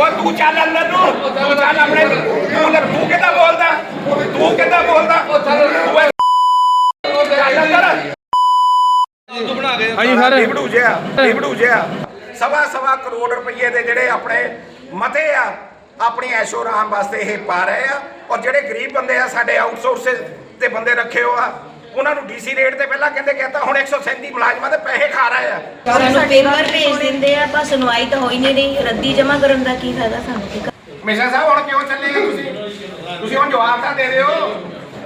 ਉਹ ਤੂੰ ਚੱਲ ਅੰਦਰ ਨੂੰ। ਤੂੰ ਚੱਲ ਆਪਣੇ ਤੂੰ ਲੈ- ਤੂੰ ਕਿੱਦਾਂ ਬੋਲਦਾ? ਤੂੰ ਕਿੱਦਾਂ ਬੋਲਦਾ? ਤੂੰ ਇਹ- ਚੱਲ ਅੰਦਰ। ਹਾਂਜੀ ਸਰ। ਲਿਬੜੂ ਜਿਆ ਲਿਬੜੂ ਜਿਆ ਸਵਾ ਸਵਾ ਕਰੋੜ ਰੁਪਏ ਦੇ ਜਿਹੜੇ ਆਪਣੇ ਮਤੇ ਆ ਆਪਣੀ ਐਸ਼ੋ ਆਰਾਮ ਵਾਸਤੇ ਇਹ ਪਾ ਰਹੇ ਆ। ਔਰ ਜਿਹੜੇ ਗਰੀਬ ਬੰਦੇ ਆ ਸਾਡੇ ਆਊਟਸੋਰਸ ਤੇ ਬੰਦੇ ਰੱਖੇ ਹੋ ਆ ਉਹਨਾਂ ਨੂੰ ਡੀਸੀ ਰੇਟ ਤੇ ਪਹਿਲਾਂ ਕਹਿੰਦੇ ਕਿ ਤਾਂ ਹੁਣ 137 ਮੁਲਾਜ਼ਮਾਂ ਦੇ ਪੈਸੇ ਖਾ ਰਹੇ ਆ। ਸਾਨੂੰ ਪੇਪਰ ਭੇਜ ਦਿੰਦੇ ਆ ਪਰ ਸੁਣਵਾਈ ਤਾਂ ਹੋਈ ਨਹੀਂ ਰਹੀ। ਰੱਦੀ ਜਮਾ ਕਰਨ ਦਾ ਕੀ ਫਾਇਦਾ ਸਾਨੂੰ? ਕੀ ਮਿਸ਼ਨ ਸਾਹਿਬ ਹੁਣ ਕਿਉਂ ਚੱਲੇ ਹੋ ਤੁਸੀਂ? ਤੁਸੀਂ ਹੁਣ ਜਵਾਬ ਤਾਂ ਦੇ ਦਿਓ।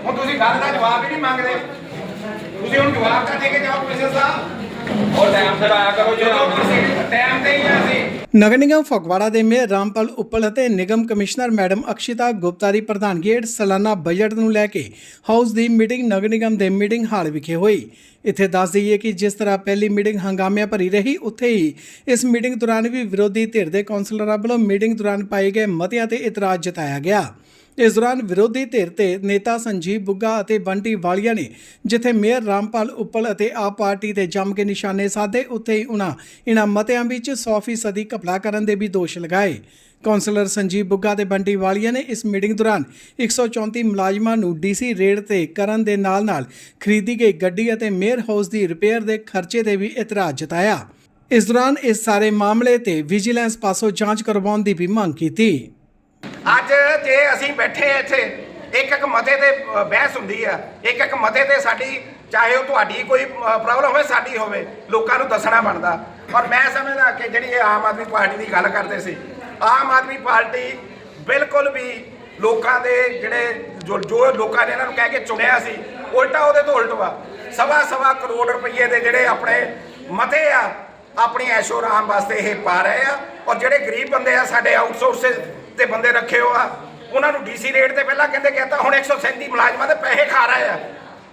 ਹੁਣ ਤੁਸੀਂ ਗੱਲ ਦਾ ਜਵਾਬ ਹੀ ਨਹੀਂ ਮੰਗਦੇ। ਤੁਸੀਂ ਹੁਣ ਜਵਾਬ ਤਾਂ ਦੇ ਕੇ ਜਾਓ ਮਿਸ਼ਨ ਸਾਹਿਬ। ਉਹ ਟਾਈਮ ਸਿਰ ਆਇਆ ਕਰੋ ਜਦੋਂ ਟਾਈਮ ਤੇ ਹੀ ਆ ਅਸੀਂ। ਨਗਰ ਨਿਗਮ ਫਗਵਾੜਾ ਦੇ ਮੇਅਰ ਰਾਮਪਾਲ ਉੱਪਲ ਅਤੇ ਨਿਗਮ ਕਮਿਸ਼ਨਰ ਮੈਡਮ ਅਕਸ਼ਿਤਾ ਗੁਪਤਾ ਦੀ ਪ੍ਰਧਾਨਗੀ ਹੇਠ ਸਾਲਾਨਾ ਬਜਟ ਨੂੰ ਲੈ ਕੇ ਹਾਊਸ ਦੀ ਮੀਟਿੰਗ ਨਗਰ ਨਿਗਮ ਦੇ ਮੀਟਿੰਗ ਹਾਲ ਵਿਖੇ ਹੋਈ। ਇੱਥੇ ਦੱਸ ਦਈਏ ਕਿ ਜਿਸ ਤਰ੍ਹਾਂ ਪਹਿਲੀ ਮੀਟਿੰਗ ਹੰਗਾਮਿਆਂ ਭਰੀ ਰਹੀ, ਉੱਥੇ ਹੀ ਇਸ ਮੀਟਿੰਗ ਦੌਰਾਨ ਵੀ ਵਿਰੋਧੀ ਧਿਰ ਦੇ ਕੌਂਸਲਰਾਂ ਵੱਲੋਂ ਮੀਟਿੰਗ ਦੌਰਾਨ ਪਾਏ ਗਏ ਮਤਿਆਂ ਤੇ ਇਤਰਾਜ਼ ਜਤਾਇਆ ਗਿਆ। ਇਸ ਦੌਰਾਨ ਵਿਰੋਧੀ ਧਿਰ ਤੇ ਨੇਤਾ ਸੰਜੀਵ ਬੁੱਗਾ ਅਤੇ ਬੰਟੀ ਵਾਲੀਆ ਨੇ ਜਿੱਥੇ ਮੇਅਰ ਰਾਮਪਾਲ ਉੱਪਲ ਅਤੇ ਆਪ ਪਾਰਟੀ ਤੇ ਜੰਮ ਕੇ ਨਿਸ਼ਾਨੇ ਸਾਧੇ, ਉੱਥੇ ਹੀ ਉਹਨਾਂ ਇਨ੍ਹਾਂ ਮਤਿਆਂ ਵਿੱਚ 100% ਘਪਲਾ ਕਰਨ ਦੇ ਵੀ ਦੋਸ਼ ਲਗਾਏ। ਕੌਂਸਲਰ ਸੰਜੀਵ ਬੁੱਗਾ ਤੇ ਬੰਟੀ ਵਾਲੀਆ ਨੇ ਇਸ ਮੀਟਿੰਗ ਦੌਰਾਨ 134 ਮੁਲਾਜ਼ਮਾਂ ਨੂੰ ਡੀਸੀ ਰੇਡ ਤੇ ਕਰਨ ਦੇ ਨਾਲ-ਨਾਲ ਖਰੀਦੀ ਗਈ ਗੱਡੀ ਅਤੇ ਮੇਅਰ ਹਾਊਸ ਦੀ ਰਿਪੇਅਰ ਦੇ ਖਰਚੇ ਤੇ ਵੀ ਇਤਰਾਜ਼ ਜਤਾਇਆ। ਇਸ ਦੌਰਾਨ ਇਸ ਸਾਰੇ ਮਾਮਲੇ ਤੇ ਵਿਜੀਲੈਂਸ ਪਾਸੋਂ ਜਾਂਚ ਕਰਵਾਉਣ ਦੀ ਵੀ ਮੰਗ ਕੀਤੀ। ਅੱਜ ਜੇ ਅਸੀਂ ਬੈਠੇ ਆ ਇੱਥੇ, ਇੱਕ ਇੱਕ ਮਤੇ ਤੇ ਬਹਿਸ ਹੁੰਦੀ ਆ। ਇੱਕ ਇੱਕ ਮਤੇ ਤੇ ਸਾਡੀ, ਚਾਹੇ ਉਹ ਤੁਹਾਡੀ ਕੋਈ ਪ੍ਰੋਬਲਮ ਹੋਵੇ, ਸਾਡੀ ਹੋਵੇ, ਲੋਕਾਂ ਨੂੰ ਦੱਸਣਾ ਬਣਦਾ। ਔਰ ਮੈਂ ਸਮਝਦਾ ਕਿ ਜਿਹੜੀ ਇਹ ਆਮ ਆਦਮੀ ਪਾਰਟੀ ਦੀ ਗੱਲ ਕਰਦੇ ਸੀ, ਆਮ ਆਦਮੀ ਪਾਰਟੀ ਬਿਲਕੁਲ ਵੀ ਲੋਕਾਂ ਦੇ ਜਿਹੜੇ, ਜੋ ਜੋ ਲੋਕਾਂ ਨੇ ਇਹਨਾਂ ਨੂੰ ਕਹਿ ਕੇ ਚੁਣਿਆ ਸੀ, ਉਲਟਾ ਉਹਦੇ ਤੋਂ ਉਲਟ ਵਾ। ਸਵਾ ਸਵਾ ਕਰੋੜ ਰੁਪਏ ਦੇ ਜਿਹੜੇ ਆਪਣੇ ਮਤੇ ਆ, ਆਪਣੀ ਐਸ਼ੋ ਆਰਾਮ ਵਾਸਤੇ ਇਹ ਪਾ ਰਹੇ ਆ। ਔਰ ਜਿਹੜੇ ਗਰੀਬ ਬੰਦੇ ਆ, ਸਾਡੇ ਆਊਟਸੋਰਸਿਸ ਤੇ ਬੰਦੇ ਰੱਖੇ ਹੋ ਆ ਉਹਨਾਂ ਨੂੰ ਡੀਸੀ ਰੇਟ ਤੇ ਪਹਿਲਾਂ ਕਹਿੰਦੇ ਕਿ ਤਾਂ ਹੁਣ 137 ਮੁਲਾਜ਼ਮਾਂ ਦੇ ਪੈਸੇ ਖਾ ਰਹੇ ਆ।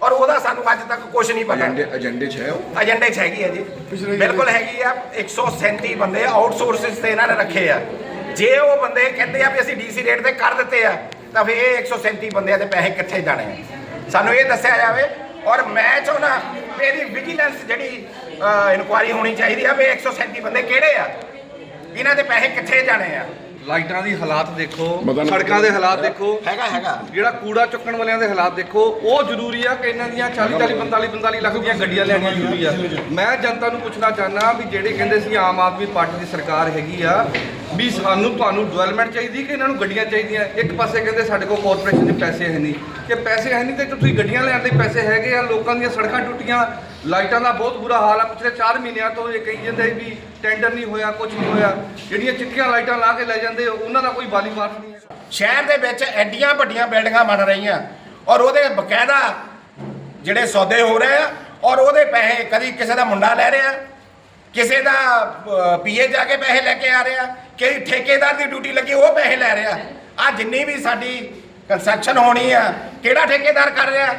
ਔਰ ਉਹਦਾ ਸਾਨੂੰ ਅੱਜ ਤੱਕ ਕੁਝ ਨਹੀਂ ਪਤਾ। ਏਜੰਡੇ ਏਜੰਡੇ 'ਚ ਹੈ ਉਹ? ਏਜੰਡੇ 'ਚ ਹੈਗੀ ਆ ਜੀ। ਬਿਲਕੁਲ ਹੈਗੀ ਆ। 137 ਬੰਦੇ ਆਊਟਸੋਰਸਿਸ ਤੇ ਇਹਨਾਂ ਨੇ ਰੱਖੇ ਆ। ਜੇ ਉਹ ਬੰਦੇ ਕਹਿੰਦੇ ਆ ਵੀ ਅਸੀਂ ਡੀਸੀ ਰੇਟ ਤੇ ਕਰ ਦਿੱਤੇ ਆ ਤਾਂ ਫਿਰ ਇਹ 137 ਬੰਦਿਆਂ ਦੇ ਪੈਸੇ ਕਿੱਥੇ ਜਾਣੇ ਆ? ਸਾਨੂੰ ਇਹ ਦੱਸਿਆ ਜਾਵੇ। ਔਰ ਮੈਂ ਚਾਹੁੰਦਾ ਵੀ ਇਹਦੀ ਵਿਜੀਲੈਂਸ ਜਿਹੜੀ ਇਨਕੁਆਇਰੀ ਹੋਣੀ ਚਾਹੀਦੀ ਆ ਵੀ 137 ਬੰਦੇ ਕਿਹੜੇ ਆ? ਇਹਨਾਂ ਦੇ ਪੈਸੇ ਕਿੱਥੇ ਜਾਣੇ ਆ? ਲਾਈਟਾਂ ਦੀ ਹਾਲਾਤ ਦੇਖੋ ਸੜਕਾਂ ਦੇ ਹਾਲਾਤ ਦੇਖੋ ਹੈਗਾ ਹੈਗਾ। ਜਿਹੜਾ ਕੂੜਾ ਚੁੱਕਣ ਵਾਲਿਆਂ ਦੇ ਹਾਲਾਤ ਦੇਖੋ ਉਹ ਜ਼ਰੂਰੀ ਆ ਕਿ ਇਹਨਾਂ ਦੀਆਂ 40 40 45 45 ਲੱਖ ਦੀਆਂ ਗੱਡੀਆਂ ਲੈਣੀਆਂ ਜ਼ਰੂਰੀ ਆ। ਮੈਂ ਜਨਤਾ ਨੂੰ ਪੁੱਛਣਾ ਚਾਹਨਾ ਵੀ ਜਿਹੜੇ ਕਹਿੰਦੇ ਸੀ ਆਮ ਆਦਮੀ ਪਾਰਟੀ ਦੀ ਸਰਕਾਰ ਹੈਗੀ ਆ ਵੀ ਸਾਨੂੰ ਤੁਹਾਨੂੰ ਡਿਵੈਲਪਮੈਂਟ ਚਾਹੀਦੀ ਕਿ ਇਹਨਾਂ ਨੂੰ ਗੱਡੀਆਂ ਚਾਹੀਦੀਆਂ? ਇੱਕ ਪਾਸੇ ਕਹਿੰਦੇ ਸਾਡੇ ਕੋਲ ਕਾਰਪੋਰੇਸ਼ਨ ਦੇ ਪੈਸੇ ਹੈ ਨਹੀਂ। ਕਿ ਪੈਸੇ ਹੈ ਨਹੀਂ ਤੇ ਤੁਸੀਂ ਗੱਡੀਆਂ ਲੈਣ ਦੇ ਪੈਸੇ ਹੈਗੇ ਆ, ਲੋਕਾਂ ਦੀਆਂ ਸੜਕਾਂ ਟੁੱਟੀਆਂ, ਲਾਈਟਾਂ ਦਾ ਬਹੁਤ ਬੁਰਾ ਹਾਲ ਆ। ਪਿਛਲੇ 4 ਮਹੀਨਿਆਂ ਤੋਂ ਇਹ ਕਹੀ ਜਾਂਦੇ ਵੀ ਟੈਂਡਰ ਨਹੀਂ ਹੋਇਆ ਕੁਝ ਨਹੀਂ ਹੋਇਆ। ਜਿਹੜੀਆਂ ਚਿੱਟੀਆਂ ਲਾਈਟਾਂ ਲਾ ਕੇ ਲੈ ਜਾਂਦੇ, ਉਹਨਾਂ ਦਾ ਕੋਈ ਬਾਲੀ ਮਾਰਕ ਨਹੀਂ ਹੈ। ਸ਼ਹਿਰ ਦੇ ਵਿੱਚ ਐਡੀਆਂ ਵੱਡੀਆਂ ਬਿਲਡਿੰਗਾਂ ਬਣ ਰਹੀਆਂ ਔਰ ਉਹਦੇ ਬਕਾਇਦਾ ਜਿਹੜੇ ਸੌਦੇ ਹੋ ਰਹੇ ਆ ਔਰ ਉਹਦੇ ਪੈਸੇ ਕਦੀ ਕਿਸੇ ਦਾ ਮੁੰਡਾ ਲੈ ਰਿਹਾ, ਕਿਸੇ ਦਾ ਪੀਏ ਜਾ ਕੇ ਪੈਸੇ ਲੈ ਕੇ ਆ ਰਿਹਾ। ਕਈ ਠੇਕੇਦਾਰ ਦੀ ਡਿਊਟੀ ਲੱਗੀ ਉਹ ਪੈਸੇ ਲੈ ਰਿਹਾ। ਆ ਜਿੰਨੀ ਵੀ ਸਾਡੀ ਕੰਸਟਰਕਸ਼ਨ ਹੋਣੀ ਆ ਕਿਹੜਾ ਠੇਕੇਦਾਰ ਕਰ ਰਿਹਾ?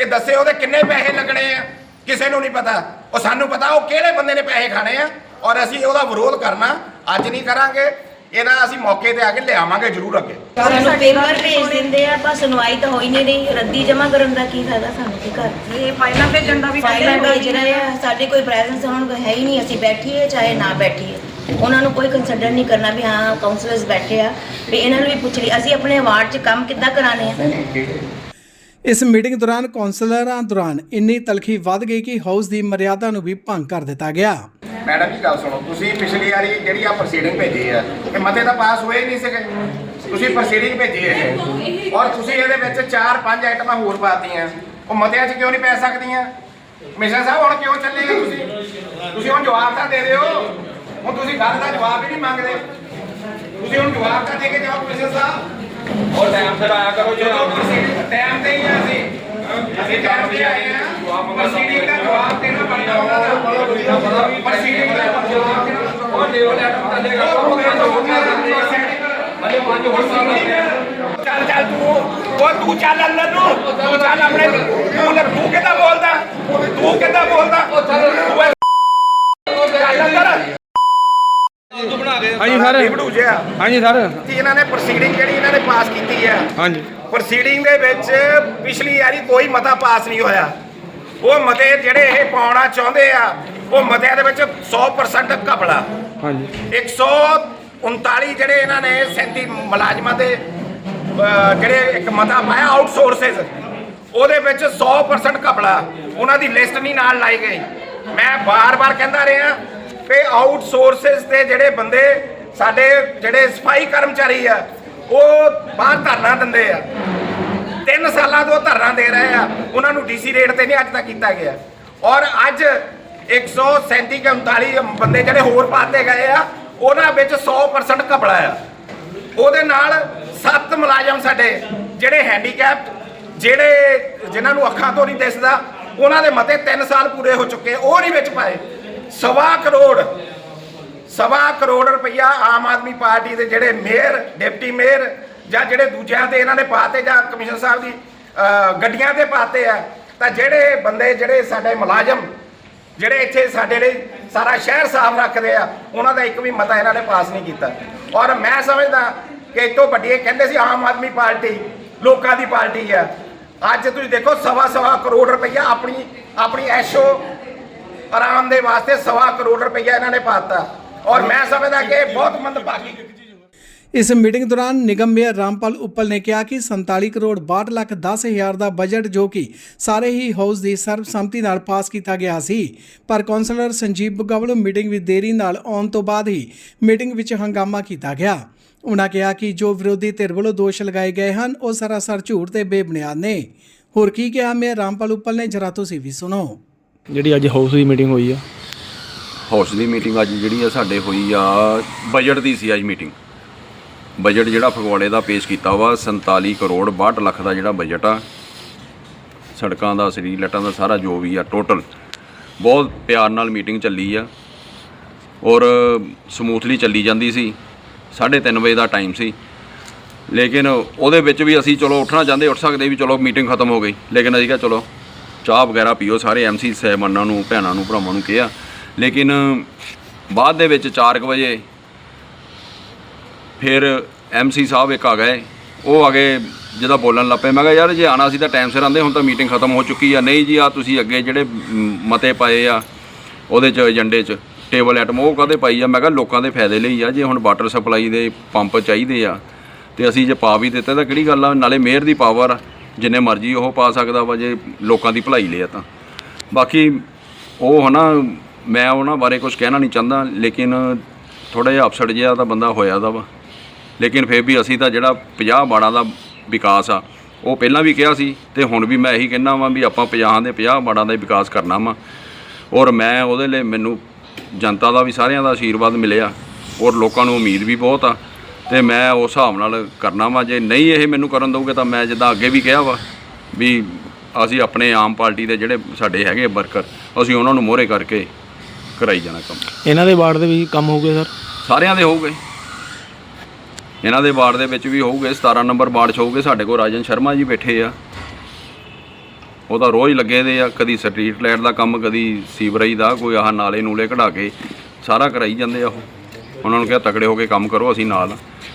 ਇਹ ਦੱਸੇ ਉਹਦੇ ਕਿੰਨੇ ਪੈਸੇ ਲੱਗਣੇ ਆ? ਕਿਸੇ ਨੂੰ ਨਹੀਂ ਪਤਾ। ਉਹ ਸਾਨੂੰ ਪਤਾ ਉਹ ਕਿਹੜੇ ਬੰਦੇ ਨੇ ਪੈਸੇ ਖਾਣੇ ਆ ਔਰ ਅਸੀਂ ਉਹਦਾ ਵਿਰੋਧ ਕਰਨਾ ਅੱਜ ਨਹੀਂ ਕਰਾਂਗੇ। ਇਹਦਾ ਅਸੀਂ ਮੌਕੇ ਤੇ ਆ ਕੇ ਲਿਆਵਾਂਗੇ ਜ਼ਰੂਰ ਅੱਗੇ। ਸਾਨੂੰ ਪੇਪਰ ਭੇਜ ਦਿੰਦੇ ਆ ਪਰ ਸੁਣਵਾਈ ਤਾਂ ਹੋਈ ਨਹੀਂ ਰਹੀ। ਰੱਦੀ ਜਮਾ ਕਰਨ ਦਾ ਕੀ ਫਾਇਦਾ ਸਾਨੂੰ ਕੀ ਕਰ ਇਹ ਫਾਈਲਾਂ ਭੇਜਣ ਦਾ ਵੀ ਫਾਈਲਾਂ ਭੇਜ ਰਹੇ ਆ। ਸਾਡੇ ਕੋਈ ਪ੍ਰੈਜ਼ੈਂਸ ਹੁਣ ਹੈ ਹੀ ਨਹੀਂ ਅਸੀਂ ਬੈਠੀਏ ਚਾਹੇ ਨਾ ਬੈਠੀਏ। ਉਹਨਾਂ ਨੂੰ ਕੋਈ ਕੰਸੀਡਰ ਨਹੀਂ ਕਰਨਾ ਵੀ ਹਾਂ ਕਾਉਂਸਲਰਸ ਬੈਠੇ ਆ ਵੀ ਇਹਨਾਂ ਨੂੰ ਵੀ ਪੁੱਛ ਲਈ ਅਸੀਂ ਆਪਣੇ ਵਾਰਡ 'ਚ ਕੰਮ ਕਿੱਦਾਂ ਕਰਾਣੇ ਆ? ਇਸ ਮੀਟਿੰਗ ਦੌਰਾਨ ਕੌਂਸਲਰਾਂ ਦੌਰਾਨ ਇੰਨੀ ਤਲਖੀ ਵੱਧ ਗਈ ਕਿ ਹਾਊਸ ਦੀ ਮਰਿਆਦਾ ਨੂੰ ਵੀ ਭੰਗ ਕਰ ਦਿੱਤਾ ਗਿਆ। ਮੈਡਮ ਜੀ ਗੱਲ ਸੁਣੋ। ਤੁਸੀਂ ਪਿਛਲੀ ਵਾਰੀ ਜਿਹੜੀ ਆ ਪ੍ਰੋਸੀਡਿੰਗ ਭੇਜੀ ਆ ਇਹ ਮਤੇ ਤਾਂ ਪਾਸ ਹੋਏ ਨਹੀਂ ਸੀਗੇ। ਤੁਸੀਂ ਪ੍ਰੋਸੀਡਿੰਗ ਭੇਜੀ ਹੈ ਔਰ ਤੁਸੀਂ ਇਹਦੇ ਵਿੱਚ ਚਾਰ ਪੰਜ ਆਈਟਮਾਂ ਹੋਰ ਪਾਤੀਆਂ। ਉਹ ਮਤਿਆਂ 'ਚ ਕਿਉਂ ਨਹੀਂ ਪੈ ਸਕਦੀਆਂ? ਮਿਸ਼ਨ ਸਾਹਿਬ ਹੁਣ ਕਿਉਂ ਚੱਲੇ ਹੋ ਤੁਸੀਂ? ਤੁਸੀਂ ਹੁਣ ਜਵਾਬ ਤਾਂ ਦੇ ਦਿਓ। ਹੁਣ ਤੁਸੀਂ ਗੱਲ ਦਾ ਜਵਾਬ ਹੀ ਨਹੀਂ ਮੰਗਦੇ। ਤੁਸੀਂ ਹੁਣ ਜਵਾਬ ਤਾਂ ਦੇ ਕੇ ਜਾਓ ਮਿਸ਼ਨ ਸਾਹਿਬ। ਉਹ ਟਾਈਮ ਸਿਰ ਆਇਆ ਕਰੋ ਜਦੋਂ ਟਾਈਮ ਤੇ ਹੀ ਆ ਅਸੀਂ। ਅਸੀਂ ਟਾਈਮ ਤੇ ਆਏ ਆ। ਪ੍ਰੋਸੀਡਿੰਗ ਦਾ ਜਵਾਬ ਦੇਣਾ ਬਣਦਾ ਉਹਨਾਂ ਦਾ। ਪ੍ਰੋਸੀਡਿੰਗ ਦਾ ਜਵਾਬ ਦੇਣਾ ਉਹ ਲੈਵਲ ਐਟਮ ਚੱਲੇਗਾ ਮਲੇ ਪੰਜ ਹੋਰ ਚੱਲ ਚੱਲ ਤੂੰ। ਉਹ ਤੂੰ ਚੱਲ ਅੰਦਰ ਨੂੰ। ਤੂੰ ਚੱਲ ਆਪਣੇ ਤੂੰ ਲੈ- ਤੂੰ ਕਿੱਦਾਂ ਬੋਲਦਾ? ਤੂੰ ਕਿੱਦਾਂ ਬੋਲਦਾ? ਤੂੰ ਚੱਲ ਅੰਦਰ ਹਾਂਜੀ ਸਰ। ਲਿਬੜੂ ਜਿਆ ਹਾਂਜੀ ਸਰ। ਕਿ ਇਹਨਾਂ ਨੇ ਪ੍ਰੋਸੀਡਿੰਗ ਜਿਹੜੀ ਇਹਨਾਂ ਨੇ ਪਾਸ ਕੀਤੀ ਹੈ ਹਾਂਜੀ। ਪ੍ਰੋਸੀਡਿੰਗ ਦੇ ਵਿੱਚ ਪਿਛਲੀ ਵਾਰੀ ਕੋਈ ਮਤਾ ਪਾਸ ਨਹੀਂ ਹੋਇਆ। ਉਹ ਮਤੇ ਜਿਹੜੇ ਇਹ ਪਾਉਣਾ ਚਾਹੁੰਦੇ ਆ ਉਹ ਮਤਿਆਂ ਦੇ ਵਿੱਚ 100% ਘਪਲਾ। ਹਾਂਜੀ। 100 39 ਜਿਹੜੇ ਇਹਨਾਂ ਨੇ 37 ਮੁਲਾਜ਼ਮਾਂ ਦੇ ਜਿਹੜੇ ਇੱਕ ਮਤਾ ਪਾਇਆ ਆਊਟਸੋਰਸਸ ਉਹਦੇ ਵਿੱਚ 100% ਘਪਲਾ। ਉਹਨਾਂ ਦੀ ਲਿਸਟ ਨਹੀਂ ਨਾਲ ਲਾਈ ਗਈ। ਮੈਂ ਬਾਰ-ਬਾਰ ਕਹਿੰਦਾ ਰਿਹਾ ਕਿ ਆਊਟਸੋਰਸਸ ਤੇ ਜਿਹੜੇ ਬੰਦੇ ਸਾਡੇ ਜਿਹੜੇ ਸਫ਼ਾਈ ਕਰਮਚਾਰੀ ਆ, ਉਹ ਬਾਹਰ ਧਰਨਾ ਦਿੰਦੇ ਆ। ਤਿੰਨ ਸਾਲਾਂ ਤੋਂ ਧਰਨਾ ਦੇ ਰਹੇ ਆ। ਉਹਨਾਂ ਨੂੰ ਡੀਸੀ ਰੇਟ ਤੇ ਨਹੀਂ ਅੱਜ ਤੱਕ ਕੀਤਾ ਗਿਆ। ਔਰ ਅੱਜ 137 ਕੇ 39 ਬੰਦੇ ਜਿਹੜੇ ਹੋਰ ਪਾਤੇ ਗਏ ਆ, ਉਹਨਾਂ ਵਿੱਚ 100% ਘਪਲਾ ਆ। ਉਹਦੇ ਨਾਲ ਸੱਤ ਮੁਲਾਜ਼ਮ ਸਾਡੇ ਜਿਹੜੇ ਹੈਂਡੀਕੈਪ ਜਿਹੜੇ ਜਿਨ੍ਹਾਂ ਨੂੰ ਅੱਖਾਂ ਤੋਂ ਨਹੀਂ ਦਿਸਦਾ, ਉਹਨਾਂ ਦੇ ਮਤੇ 3 ਸਾਲ ਪੂਰੇ ਹੋ ਚੁੱਕੇ ਉਹ ਨਹੀਂ ਵਿੱਚ ਪਾਏ। ਸਵਾ ਕਰੋੜ ਸਵਾ ਕਰੋੜ ਰੁਪਈਆ ਆਮ ਆਦਮੀ ਪਾਰਟੀ ਦੇ ਜਿਹੜੇ ਮੇਅਰ, ਡਿਪਟੀ ਮੇਅਰ ਜਾਂ ਜਿਹੜੇ ਦੂਜਿਆਂ ਤੇ ਇਹਨਾਂ ਨੇ ਪਾਤੇ ਜਾਂ ਕਮਿਸ਼ਨਰ ਸਾਹਿਬ ਦੀ ਗੱਡੀਆਂ ਤੇ ਪਾਤੇ ਆ, ਤਾਂ ਜਿਹੜੇ ਬੰਦੇ ਜਿਹੜੇ ਸਾਡੇ ਮੁਲਾਜ਼ਮ, ਜਿਹੜੇ ਇੱਥੇ ਸਾਡੇ ਲਈ ਸਾਰਾ ਸ਼ਹਿਰ ਸਾਫ਼ ਰੱਖਦੇ ਆ, ਉਹਨਾਂ ਦਾ ਇੱਕ ਵੀ ਮਤਾ ਇਹਨਾਂ ਨੇ ਪਾਸ ਨਹੀਂ ਕੀਤਾ। ਔਰ ਮੈਂ ਸਮਝਦਾ ਕਿ ਇਹ ਤੋਂ ਵੱਡੀ ਇਹ ਕਹਿੰਦੇ ਸੀ ਆਮ ਆਦਮੀ ਪਾਰਟੀ ਲੋਕਾਂ ਦੀ ਪਾਰਟੀ ਆ। ਅੱਜ ਤੁਸੀਂ ਦੇਖੋ ਸਵਾ ਸਵਾ ਕਰੋੜ ਰੁਪਈਆ ਆਪਣੀ ਆਪਣੀ ਐਸ਼ੋ ਆਰਾਮ ਦੇ ਵਾਸਤੇ ਸਵਾ ਕਰੋੜ ਰੁਪਈਆ ਇਹਨਾਂ ਨੇ ਪਾਤਾ। ਔਰ ਮੈਂ ਸਮਝਦਾ ਕਿ ਬਹੁਤ ਮੰਦਭਾਗੀ ਇਸ ਮੀਟਿੰਗ ਦੌਰਾਨ ਨਿਗਮ ਮੇਅਰ ਰਾਮਪਾਲ ਉੱਪਲ ਨੇ ਕਿਹਾ ਕਿ 47 ਕਰੋੜ 62 ਲੱਖ 10 ਹਜ਼ਾਰ ਦਾ ਬਜਟ ਜੋ ਕਿ ਸਾਰੇ ਹੀ ਹਾਊਸ ਦੀ ਸਰਬਸੰਮਤੀ ਨਾਲ ਪਾਸ ਕੀਤਾ ਗਿਆ ਸੀ। ਪਰ ਕੌਂਸਲਰ ਸੰਜੀਵ ਬੁੱਗਾ ਵੱਲੋਂ ਮੀਟਿੰਗ ਵਿੱਚ ਦੇਰੀ ਨਾਲ ਆਉਣ ਤੋਂ ਬਾਅਦ ਹੀ ਮੀਟਿੰਗ ਵਿੱਚ ਹੰਗਾਮਾ ਕੀਤਾ ਗਿਆ। ਉਨ੍ਹਾਂ ਕਿਹਾ ਕਿ ਜੋ ਵਿਰੋਧੀ ਧਿਰ ਵੱਲੋਂ ਦੋਸ਼ ਲਗਾਏ ਗਏ ਹਨ, ਉਹ ਸਰਾਸਰ ਝੂਠ ਤੇ ਬੇਬੁਨਿਆਦ ਨੇ। ਹੋਰ ਕੀ ਕਿਹਾ ਮੇਅਰ ਰਾਮਪਾਲ ਉੱਪਲ ਨੇ? ਜਰਾ ਤੁਸੀਂ ਵੀ ਸੁਣੋ। ਜਿਹੜੀ ਅੱਜ ਹਾਊਸ ਦੀ ਮੀਟਿੰਗ ਹੋਈ ਆ? ਹਾਊਸ ਦੀ ਮੀਟਿੰਗ ਅੱਜ ਜਿਹੜੀ ਆ ਸਾਡੇ ਹੋਈ ਆ ਬਜਟ ਦੀ ਸੀ ਅੱਜ ਮੀਟਿੰਗ। ਬਜਟ ਜਿਹੜਾ ਫਗਵਾੜੇ ਦਾ ਪੇਸ਼ ਕੀਤਾ ਵਾ 47 ਕਰੋੜ 62 ਲੱਖ ਦਾ ਜਿਹੜਾ ਬਜਟ ਆ, ਸੜਕਾਂ ਦਾ, ਸਰੀਰ ਲੱਟਾਂ ਦਾ ਸਾਰਾ ਜੋ ਵੀ ਆ ਟੋਟਲ ਬਹੁਤ ਪਿਆਰ ਨਾਲ ਮੀਟਿੰਗ ਚੱਲੀ ਆ। ਔਰ ਸਮੂਥਲੀ ਚੱਲੀ ਜਾਂਦੀ ਸੀ 3:30 ਵਜੇ ਦਾ ਟਾਈਮ ਸੀ। ਲੇਕਿਨ ਉਹਦੇ ਵਿੱਚ ਵੀ ਅਸੀਂ ਚਲੋ ਉੱਠਣਾ ਚਾਹੁੰਦੇ, ਉੱਠ ਸਕਦੇ ਵੀ ਚਲੋ ਮੀਟਿੰਗ ਖਤਮ ਹੋ ਗਈ। ਲੇਕਿਨ ਅਸੀਂ ਕਿਹਾ ਚਲੋ ਚਾਹ ਵਗੈਰਾ ਪੀਓ, ਸਾਰੇ ਐਮਸੀ ਸਾਹਿਬਾਨਾਂ ਨੂੰ, ਭੈਣਾਂ ਨੂੰ, ਭਰਾਵਾਂ ਨੂੰ ਕਿਹਾ। ਲੇਕਿਨ ਬਾਅਦ ਦੇ ਵਿੱਚ 4 ਵਜੇ ਫਿਰ ਐਮਸੀ ਸਾਹਿਬ ਇੱਕ ਆ ਗਏ। ਉਹ ਆ ਗਏ ਜਿਹਦਾ ਬੋਲਣ ਲੱਪੇ ਮੈਂ ਕਿਹਾ, ਯਾਰ, ਜੇ ਆਣਾ ਸੀ ਤਾਂ ਟਾਈਮ ਸਿਰ ਆਂਦੇ ਹੁਣ ਤਾਂ ਮੀਟਿੰਗ ਖਤਮ ਹੋ ਚੁੱਕੀ ਆ। ਨਹੀਂ ਜੀ ਆ ਤੁਸੀਂ ਅੱਗੇ ਜਿਹੜੇ ਮਤੇ ਪਾਏ ਆ ਉਹਦੇ ਚ, ਏਜੰਡੇ ਚ, ਟੇਬਲ ਐਟਮ, ਉਹ ਕਦੇ ਪਾਈ ਆ? ਮੈਂ ਕਿਹਾ, ਲੋਕਾਂ ਦੇ ਫਾਇਦੇ ਲਈ ਆ। ਜੇ ਹੁਣ ਵਾਟਰ ਸਪਲਾਈ ਦੇ ਪੰਪ ਚਾਹੀਦੇ ਆ ਤੇ ਅਸੀਂ ਜੇ ਪਾ ਵੀ ਦਿੱਤੇ ਤਾਂ ਕਿਹੜੀ ਗੱਲ ਆ? ਨਾਲੇ ਮੇਅਰ ਦੀ ਪਾਵਰ ਆ। ਜਿੰਨੇ ਮਰਜ਼ੀ ਉਹ ਪਾ ਸਕਦਾ ਵਾ ਜੇ ਲੋਕਾਂ ਦੀ ਭਲਾਈ ਲਈ ਆ ਤਾਂ। ਬਾਕੀ ਉਹ ਹਨਾ, ਮੈਂ ਉਹਨਾਂ ਬਾਰੇ ਕੁਝ ਕਹਿਣਾ ਨਹੀਂ ਚਾਹੁੰਦਾ, ਲੇਕਿਨ ਥੋੜਾ ਜਿਹਾ ਅਪਸੈਟ ਜਿਹਾ ਤਾਂ ਬੰਦਾ ਹੋਇਆ ਦਾ ਵਾ। ਲੇਕਿਨ ਫਿਰ ਵੀ ਅਸੀਂ ਤਾਂ ਜਿਹੜਾ 50 ਬਾੜਾਂ ਦਾ ਵਿਕਾਸ ਆ, ਉਹ ਪਹਿਲਾਂ ਵੀ ਕਿਹਾ ਸੀ ਤੇ ਹੁਣ ਵੀ ਮੈਂ ਇਹੀ ਕਹਿਣਾ ਵਾਂ ਵੀ ਆਪਾਂ 50 ਦੇ 50 ਬਾੜਾਂ ਦਾ ਵਿਕਾਸ ਕਰਨਾ ਵਾ। ਔਰ ਮੈਂ ਉਹਦੇ ਲਈ ਮੈਨੂੰ ਜਨਤਾ ਦਾ ਵੀ ਸਾਰਿਆਂ ਦਾ ਆਸ਼ੀਰਵਾਦ ਮਿਲਿਆ, ਔਰ ਲੋਕਾਂ ਨੂੰ ਉਮੀਦ ਵੀ ਬਹੁਤ ਆ। ਤੇ ਮੈਂ ਉਸ ਹਿਸਾਬ ਨਾਲ ਕਰਨਾ ਵਾ ਜੇ ਨਹੀਂ ਇਹ ਮੈਨੂੰ ਕਰਨ ਦਊਗੇ ਤਾਂ ਮੈਂ ਜਿੱਦਾਂ ਅੱਗੇ ਵੀ ਕਿਹਾ ਵਾ ਵੀ ਅਸੀਂ ਆਪਣੇ ਆਮ ਪਾਰਟੀ ਦੇ ਜਿਹੜੇ ਸਾਡੇ ਹੈਗੇ ਵਰਕਰ ਅਸੀਂ ਉਹਨਾਂ ਨੂੰ ਮੋਹਰੇ ਕਰਕੇ ਕਰਾਈ ਜਾਣਾ ਕੰਮ। ਇਹਨਾਂ ਦੇ ਵਾਰਡ ਦੇ ਵੀ ਕੰਮ ਹੋ ਗਏ ਸਰ? ਸਾਰਿਆਂ ਦੇ ਹੋਊਗੇ। ਇਹਨਾਂ ਦੇ ਵਾਰਡ ਦੇ ਵਿੱਚ ਵੀ ਹੋਊਗੇ 17 ਨੰਬਰ ਵਾਰਡ 'ਚ ਹੋਊਗੇ ਸਾਡੇ ਕੋਲ ਰਾਜਨ ਸ਼ਰਮਾ ਜੀ ਬੈਠੇ ਆ। ਉਹ ਤਾਂ ਰੋਜ਼ ਲੱਗੇ ਦੇ ਆ ਕਦੀ ਸਟਰੀਟ ਲਾਈਟ ਦਾ ਕੰਮ ਕਦੀ ਸੀਵਰੇਜ ਦਾ ਕੋਈ ਆਹ ਨਾਲੇ ਨੂਲੇ ਕਢਾ ਕੇ ਸਾਰਾ ਕਰਾਈ ਜਾਂਦੇ ਆ ਉਹ। ਉਹਨਾਂ ਨੂੰ ਕਿਹਾ ਤਕੜੇ ਹੋ ਕੇ ਕੰਮ ਕਰੋ ਅਸੀਂ ਨਾਲ ਆ।